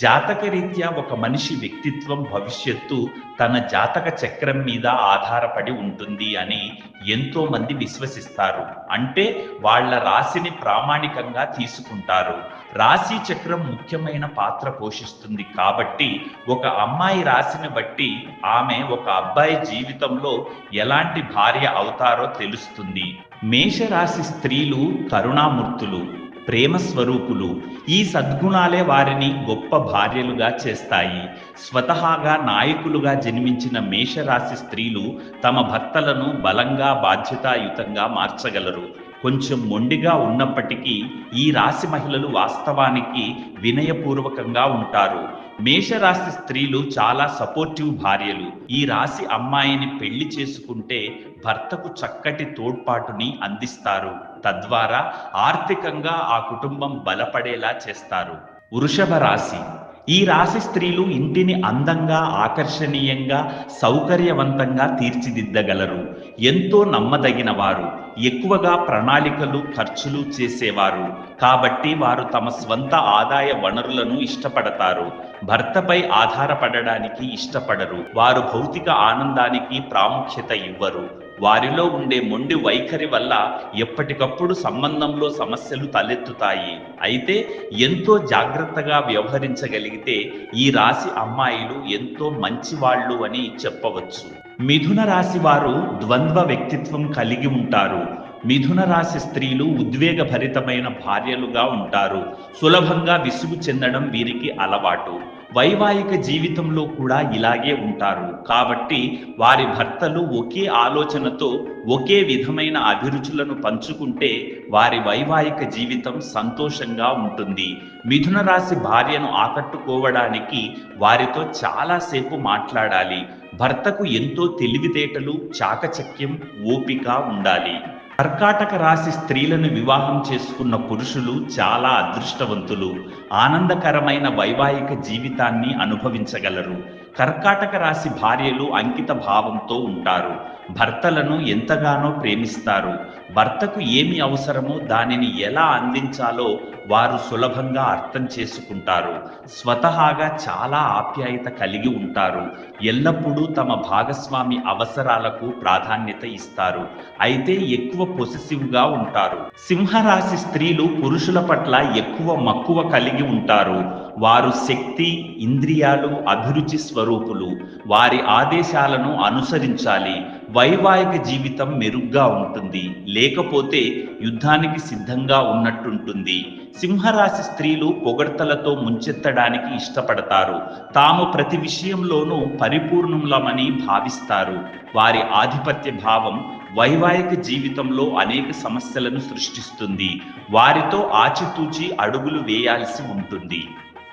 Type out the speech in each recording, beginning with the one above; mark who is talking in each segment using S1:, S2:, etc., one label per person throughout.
S1: జాతకరీత్యా ఒక మనిషి వ్యక్తిత్వం భవిష్యత్తు తన జాతక చక్రం మీద ఆధారపడి ఉంటుంది అని ఎంతో మంది విశ్వసిస్తారు. అంటే వాళ్ళ రాశిని ప్రామాణికంగా తీసుకుంటారు. రాశి చక్రం ముఖ్యమైన పాత్ర పోషిస్తుంది కాబట్టి ఒక అమ్మాయి రాశిని బట్టి ఆమె ఒక అబ్బాయి జీవితంలో ఎలాంటి భార్య అవుతారో తెలుస్తుంది. మేషరాశి స్త్రీలు కరుణామూర్తులు. ప్రేమ స్వరూపులు ఈ సద్గుణాలే వారిని గొప్ప భార్యలుగా చేస్తాయి. స్వతహాగా నాయకులుగా జన్మించిన మేషరాశి స్త్రీలు తమ భర్తలను బలంగా బాధ్యతాయుతంగా మార్చగలరు. కొంచెం మొండిగా ఉన్నప్పటికీ ఈ రాశి మహిళలు వాస్తవానికి వినయపూర్వకంగా ఉంటారు. మేషరాశి స్త్రీలు చాలా సపోర్టివ్ భార్యలు. ఈ రాశి అమ్మాయిని పెళ్ళి చేసుకుంటే భర్తకు చక్కటి తోడ్పాటుని అందిస్తారు. తద్వారా ఆర్థికంగా ఆ కుటుంబం బలపడేలా చేస్తారు. వృషభ రాశి. ఈ రాశి స్త్రీలు ఇంటిని అందంగా ఆకర్షణీయంగా సౌకర్యవంతంగా తీర్చిదిద్దగలరు. ఎంతో నమ్మదగిన వారు ఎక్కువగా ప్రణాళికలు ఖర్చులు చేసేవారు. కాబట్టి వారు తమ స్వంత ఆదాయ వనరులను ఇష్టపడతారు. భర్తపై ఆధారపడడానికి ఇష్టపడరు. వారు భౌతిక ఆనందానికి ప్రాముఖ్యత ఇవ్వరు. వారిలో ఉండే మొండి వైఖరి వల్ల ఎప్పటికప్పుడు సంబంధంలో సమస్యలు తలెత్తుతాయి. అయితే ఎంతో జాగ్రత్తగా వ్యవహరించగలిగితే ఈ రాశి అమ్మాయిలు ఎంతో మంచివాళ్ళు అని చెప్పవచ్చు. మిథున రాశి వారు ద్వంద్వ వ్యక్తిత్వం కలిగి ఉంటారు. మిథున రాశి స్త్రీలు ఉద్వేగభరితమైన భార్యలుగా ఉంటారు. సులభంగా విసుగు చెందడం వీరికి అలవాటు. వైవాహిక జీవితంలో కూడా ఇలాగే ఉంటారు. కాబట్టి వారి భర్తలు ఒకే ఆలోచనతో ఒకే విధమైన అభిరుచులను పంచుకుంటే వారి వైవాహిక జీవితం సంతోషంగా ఉంటుంది. మిథున రాశి భార్యను ఆకట్టుకోవడానికి వారితో చాలాసేపు మాట్లాడాలి. భర్తకు ఎంతో తెలివితేటలు చాకచక్యం ఓపిక ఉండాలి. కర్కాటక రాశి స్త్రీలను వివాహం చేసుకున్న పురుషులు చాలా అదృష్టవంతులు. ఆనందకరమైన వైవాహిక జీవితాన్ని అనుభవించగలరు. కర్కాటక రాశి భార్యలు అంకిత భావంతో ఉంటారు. భర్తలను ఎంతగానో ప్రేమిస్తారు. భర్తకు ఏమి అవసరమో దానిని ఎలా అందించాలో వారు సులభంగా అర్థం చేసుకుంటారు. స్వతహాగా చాలా ఆప్యాయత కలిగి ఉంటారు. ఎల్లప్పుడూ తమ భాగస్వామి అవసరాలకు ప్రాధాన్యత ఇస్తారు. అయితే ఎక్కువ పొసెసివ్గా ఉంటారు. సింహరాశి స్త్రీలు పురుషుల పట్ల ఎక్కువ మక్కువ కలిగి ఉంటారు. వారు శక్తి ఇంద్రియాలు అభిరుచి స్వరూపులు. వారి ఆదేశాలను అనుసరించాలి. వైవాహిక జీవితం మెరుగ్గా ఉంటుంది. లేకపోతే యుద్ధానికి సిద్ధంగా ఉన్నట్టుంటుంది. సింహరాశి స్త్రీలు పొగడ్తలతో ముంచెత్తడానికి ఇష్టపడతారు. తాము ప్రతి విషయంలోనూ పరిపూర్ణములమని భావిస్తారు. వారి ఆధిపత్య భావం వైవాహిక జీవితంలో అనేక సమస్యలను సృష్టిస్తుంది. వారితో ఆచితూచి అడుగులు వేయాల్సి ఉంటుంది.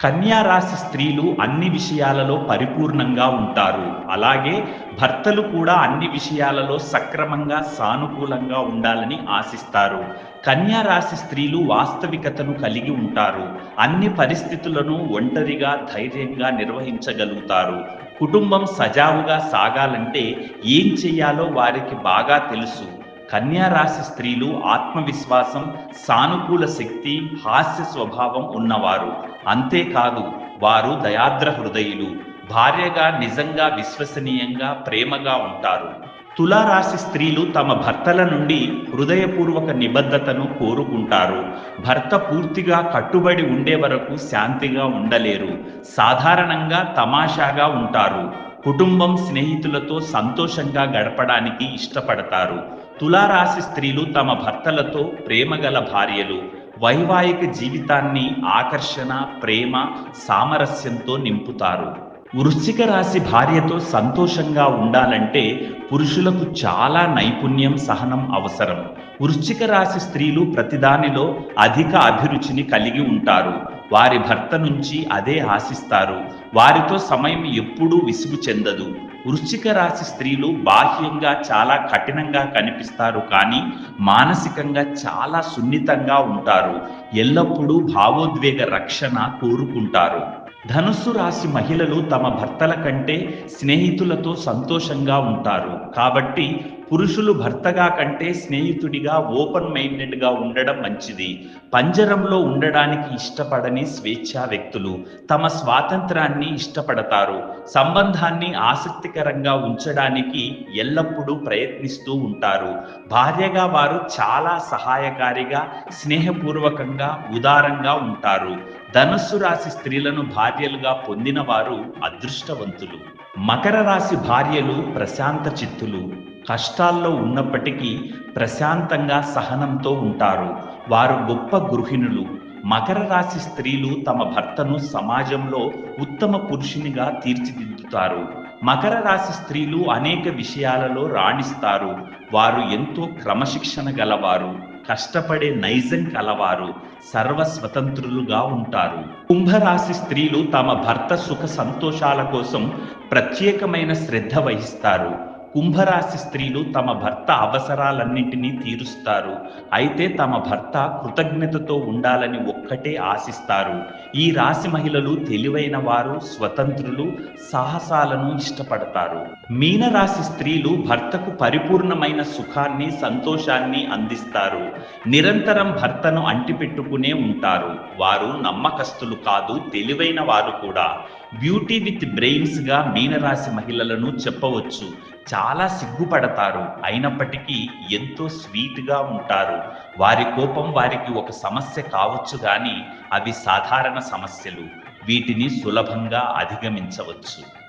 S1: కన్యా రాశి స్త్రీలు అన్ని విషయాలలో పరిపూర్ణంగా ఉంటారు. అలాగే భర్తలు కూడా అన్ని విషయాలలో సక్రమంగా సానుకూలంగా ఉండాలని ఆశిస్తారు. కన్యా రాశి స్త్రీలు వాస్తవికతను కలిగి ఉంటారు. అన్ని పరిస్థితులను ఒంటరిగా ధైర్యంగా నిర్వహించగలుగుతారు. కుటుంబం సజావుగా సాగాలంటే ఏం చేయాలో వారికి బాగా తెలుసు. కన్యా రాశి స్త్రీలు ఆత్మవిశ్వాసం సానుకూల శక్తి హాస్య స్వభావం ఉన్నవారు. అంతేకాదు వారు దయాద్ర హృదయులు. భార్యగా నిజంగా విశ్వసనీయంగా ప్రేమగా ఉంటారు. తులారాశి స్త్రీలు తమ భర్తల నుండి హృదయపూర్వక నిబద్ధతను కోరుకుంటారు. భర్త పూర్తిగా కట్టుబడి ఉండే వరకు శాంతిగా ఉండలేరు. సాధారణంగా తమాషాగా ఉంటారు. కుటుంబం స్నేహితులతో సంతోషంగా గడపడానికి ఇష్టపడతారు. తులారాశి స్త్రీలు తమ భర్తలతో ప్రేమగల భార్యలు వైవాహిక జీవితాన్ని ఆకర్షణ ప్రేమ సామరస్యంతో నింపుతారు. వృశ్చిక రాశి భార్యతో సంతోషంగా ఉండాలంటే పురుషులకు చాలా నైపుణ్యం సహనం అవసరం. వృశ్చిక రాశి స్త్రీలు ప్రతిదానిలో అధిక అభిరుచిని కలిగి ఉంటారు. వారి భర్త నుంచి అదే ఆశిస్తారు. వారితో సమయం ఎప్పుడూ విసుగు చెందదు. వృశ్చిక రాశి స్త్రీలు బాహ్యంగా చాలా కఠినంగా కనిపిస్తారు కానీ మానసికంగా చాలా సున్నితంగా ఉంటారు. ఎల్లప్పుడూ భావోద్వేగ రక్షణ కోరుకుంటారు. ధనుస్సు రాశి మహిళలు తమ భర్తల కంటే స్నేహితులతో సంతోషంగా ఉంటారు. కాబట్టి పురుషులు భర్తగా కంటే స్నేహితుడిగా ఓపెన్ మైండెడ్గా ఉండడం మంచిది. పంజరంలో ఉండడానికి ఇష్టపడని స్వేచ్ఛా వ్యక్తులు తమ స్వాతంత్రాన్ని ఇష్టపడతారు. సంబంధాన్ని ఆసక్తికరంగా ఉంచడానికి ఎల్లప్పుడూ ప్రయత్నిస్తూ ఉంటారు. భార్యగా వారు చాలా సహాయకారిగా స్నేహపూర్వకంగా ఉదారంగా ఉంటారు. ధనుస్సు రాశి స్త్రీలను భార్యలుగా పొందిన వారు అదృష్టవంతులు. మకర రాశి భార్యలు ప్రశాంత చిత్తులు. కష్టాల్లో ఉన్నప్పటికీ ప్రశాంతంగా సహనంతో ఉంటారు. వారు గొప్ప గృహిణులు. మకర రాశి స్త్రీలు తమ భర్తను సమాజంలో ఉత్తమ పురుషునిగా తీర్చిదిద్దుతారు. మకర రాశి స్త్రీలు అనేక విషయాలలో రాణిస్తారు. వారు ఎంతో క్రమశిక్షణ గలవారు. కష్టపడే నైజం కలవారు. సర్వస్వతంత్రులుగా ఉంటారు. కుంభరాశి స్త్రీలు తమ భర్త సుఖ సంతోషాల కోసం ప్రత్యేకమైన శ్రద్ధ వహిస్తారు. కుంభరాశి స్త్రీలు తమ భర్త అవసరాలన్నింటినీ తీరుస్తారు. అయితే తమ భర్త కృతజ్ఞతతో ఉండాలని ఒక్కటే ఆశిస్తారు. ఈ రాశి మహిళలు తెలివైన వారు స్వతంత్రులు సాహసాలను ఇష్టపడతారు. మీనరాశి స్త్రీలు భర్తకు పరిపూర్ణమైన సుఖాన్ని సంతోషాన్ని అందిస్తారు. నిరంతరం భర్తను అంటిపెట్టుకునే ఉంటారు. వారు నమ్మకస్తులు కాదు తెలివైన వారు కూడా. బ్యూటీ విత్ బ్రెయిన్స్గా మీనరాశి మహిళలను చెప్పవచ్చు. చాలా సిగ్గుపడతారు. అయినప్పటికీ ఎంతో స్వీట్గా ఉంటారు. వారి కోపం వారికి ఒక సమస్య కావచ్చు కానీ అవి సాధారణ సమస్యలు. వీటిని సులభంగా అధిగమించవచ్చు.